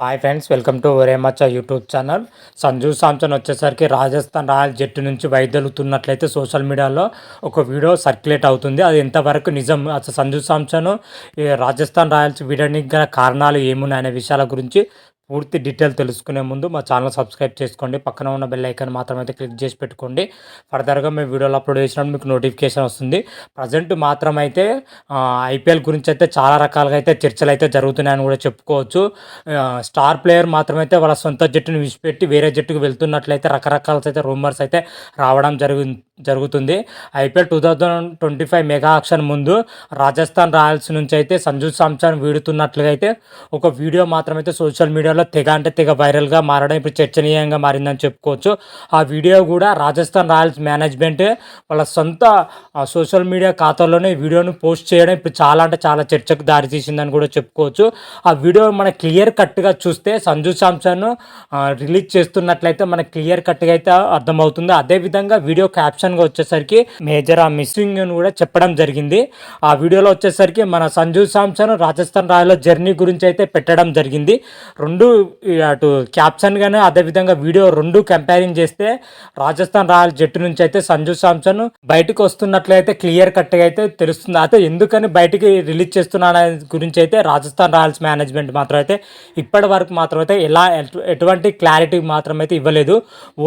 Hi friends welcome to ఒరేమచ్చ YouTube channel Sanju Samson వచ్చేసరికి Rajasthan royal జట్టు నుంచి వైదొలుతున్నట్లయితే సోషల్ మీడియాలో ఒక వీడియో సర్క్యులేట్ అవుతుంది. అది ఎంతవరకు నిజం? అసలు సంజు సామ్సన్ రాజస్థాన్ రాయల్స్ వీడడానికి గల కారణాలు ఏమున్నాయనే విషయాల గురించి పూర్తి డీటెయిల్ తెలుసుకునే ముందు మా ఛానల్ సబ్స్క్రైబ్ చేసుకోండి. పక్కన ఉన్న బెల్ ఐకాన్ మాత్రమైతే క్లిక్ చేసి పెట్టుకోండి. ఫర్దర్గా మేము వీడియోలు అప్లోడ్ చేసినప్పుడు మీకు నోటిఫికేషన్ వస్తుంది. ప్రజెంట్ మాత్రం అయితే ఐపీఎల్ గురించి అయితే చాలా రకాలుగా అయితే చర్చలు అయితే జరుగుతున్నాయని కూడా చెప్పుకోవచ్చు. స్టార్ ప్లేయర్ మాత్రమైతే వాళ్ళ సొంత జట్టును విడిచిపెట్టి వేరే జట్టుకు వెళ్తున్నట్లయితే రకరకాల అయితే రూమర్స్ అయితే రావడం జరుగు జరుగుతుంది. IPL two thousand twenty five mega auction ముందు రాజస్థాన్ రాయల్స్ నుంచి అయితే సంజు సామ్సన్ వీడుతున్నట్లుగా అయితే ఒక వీడియో మాత్రమైతే సోషల్ మీడియాలో తెగ అంటే తెగ వైరల్గా మారడం ఇప్పుడు చర్చనీయంగా మారిందని చెప్పుకోవచ్చు. ఆ వీడియో కూడా రాజస్థాన్ రాయల్స్ మేనేజ్మెంట్ వాళ్ళ సొంత సోషల్ మీడియా ఖాతాలోనే వీడియోను పోస్ట్ చేయడం ఇప్పుడు చాలా అంటే చాలా చర్చకు దారితీసిందని కూడా చెప్పుకోవచ్చు. ఆ వీడియో మన క్లియర్ కట్గా చూస్తే సంజు సామ్సన్ రిలీజ్ చేస్తున్నట్లయితే మనకి క్లియర్ కట్గా అయితే అర్థమవుతుంది. అదేవిధంగా వీడియో క్యాప్షన్ గా వచ్చేసరికి మేజర్ ఆ మిస్సింగ్ అని కూడా చెప్పడం జరిగింది. ఆ వీడియోలో వచ్చేసరికి మన సంజు సామ్సన్ రాజస్థాన్ రాయల జర్నీ గురించి అయితే పెట్టడం జరిగింది. రెండు అటు అటు క్యాప్షన్గానే అదేవిధంగా వీడియో రెండు కంపేరింగ్ చేస్తే రాజస్థాన్ రాయల్ జట్టు నుంచి అయితే సంజు సామ్సన్ బయటకు వస్తున్నట్లయితే క్లియర్ కట్గా అయితే తెలుస్తుంది. అయితే ఎందుకని బయటికి రిలీజ్ చేస్తున్నాడు గురించి అయితే రాజస్థాన్ రాయల్స్ మేనేజ్మెంట్ మాత్రం అయితే ఇప్పటి వరకు మాత్రం అయితే ఎలా ఎటువంటి క్లారిటీ మాత్రం అయితే ఇవ్వలేదు.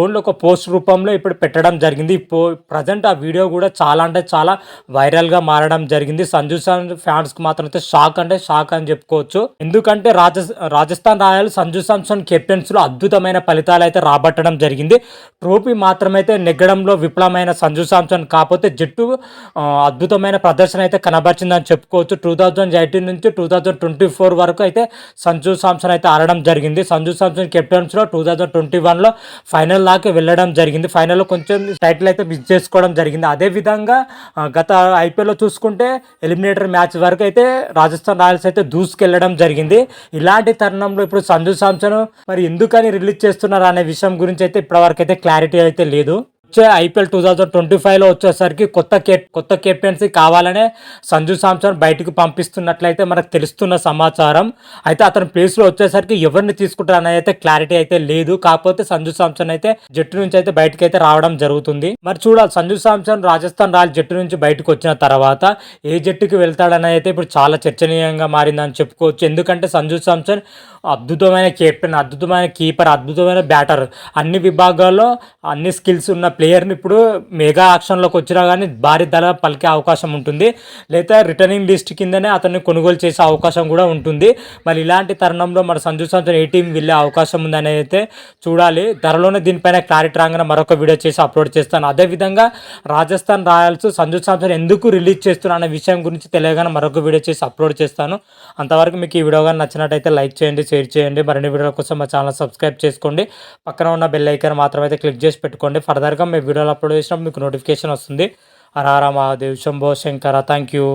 ఓన్లీ ఒక పోస్ట్ రూపంలో ఇప్పుడు పెట్టడం జరిగింది. పో ప్రజెంట్ ఆ వీడియో కూడా చాలా అంటే చాలా వైరల్గా మారడం జరిగింది. సంజు సాన్ ఫ్యాన్స్కి మాత్రం అయితే షాక్ అంటే షాక్ అని చెప్పుకోవచ్చు. ఎందుకంటే రాజస్థాన్ రాయల్ సంజు సామ్సన్ కెప్టెన్స్లో అద్భుతమైన ఫలితాలు అయితే రాబట్టడం జరిగింది. ట్రోఫీ మాత్రమైతే నెగ్గడంలో విఫలమైన సంజు సామ్సన్ కాకపోతే జట్టు అద్భుతమైన ప్రదర్శన అయితే కనబరిచిందని చెప్పుకోవచ్చు. టూ థౌజండ్ ఎయిటీన్ నుంచి టూ థౌజండ్ ట్వంటీ ఫోర్ వరకు అయితే సంజు సామ్సన్ అయితే ఆడడం జరిగింది. సంజు సామ్సన్ కెప్టెన్స్లో టూ థౌజండ్ ట్వంటీ వన్లో ఫైనల్ దాకా వెళ్ళడం జరిగింది. ఫైనల్లో కొంచెం టైటిల్ అయితే మిస్ చేసుకోవడం జరిగింది అదేవిధంగా గత ఐపీఎల్లో చూసుకుంటే ఎలిమినేటర్ మ్యాచ్ వరకు అయితే రాజస్థాన్ రాయల్స్ అయితే దూసుకెళ్ళడం జరిగింది. ఇలాంటి తరుణంలో ఇప్పుడు సంజు సాంసన్ మరి ఎందుకని రిలీజ్ చేస్తున్నారు అనే విషయం గురించి అయితే ఇప్పటివరకు అయితే క్లారిటీ అయితే లేదు. వచ్చే ఐపీఎల్ టూ థౌజండ్ ట్వంటీ ఫైవ్లో వచ్చేసరికి కొత్త కే కొత్త కెప్టెన్సీ కావాలనే సంజు సాంసన్ బయటకు పంపిస్తున్నట్లయితే మనకు తెలుస్తున్న సమాచారం. అయితే అతని ప్లేస్లో వచ్చేసరికి ఎవరిని తీసుకుంటారు అనేది అయితే క్లారిటీ అయితే లేదు. కాకపోతే సంజు సామ్సన్ అయితే జట్టు నుంచి అయితే బయటకు అయితే రావడం జరుగుతుంది. మరి చూడాలి సంజు సాంసన్ రాజస్థాన్ రాయల్ జట్టు నుంచి బయటకు వచ్చిన తర్వాత ఏ జట్టుకి వెళ్తాడనేది అయితే ఇప్పుడు చాలా చర్చనీయంగా మారిందని చెప్పుకోవచ్చు. ఎందుకంటే సంజు సాంసన్ అద్భుతమైన కెప్టెన్ అద్భుతమైన కీపర్ అద్భుతమైన బ్యాటర్. అన్ని విభాగాల్లో అన్ని స్కిల్స్ ఉన్న ప్లేయర్ని ఇప్పుడు మెగా ఆక్షన్లోకి వచ్చినా కానీ భారీ ధర పలికే అవకాశం ఉంటుంది. లేదా రిటర్నింగ్ లిస్ట్ కిందనే అతన్ని కొనుగోలు చేసే అవకాశం కూడా ఉంటుంది. మరి ఇలాంటి తరుణంలో మన సంజు సామ్సన్ ఏ టీం వెళ్ళే అవకాశం ఉందనేది అయితే చూడాలి. ధరలోనే దీనిపైన క్లారిటీ రాగానే మరొక వీడియో చేసి అప్లోడ్ చేస్తాను. అదేవిధంగా రాజస్థాన్ రాయల్స్ సంజు సామ్సన్ ఎందుకు రిలీజ్ చేస్తున్నా అనే విషయం గురించి తెలియగానే మరొక వీడియో చేసి అప్లోడ్ చేస్తాను. అంతవరకు మీకు ఈ వీడియో కానీ నచ్చినట్టయితే లైక్ చేయండి షేర్ చేయండి. మరిన్ని వీడియోల కోసం మా ఛానల్ సబ్స్క్రైబ్ చేసుకోండి. పక్కన ఉన్న బెల్ ఐకాన్ మాత్రం అయితే క్లిక్ చేసి పెట్టుకోండి. ఫర్దర్గా మేము వీడియోలు అప్లోడ్ చేసినప్పుడు మీకు నోటిఫికేషన్ వస్తుంది. Hara Mahadev Shambho Shankara thank you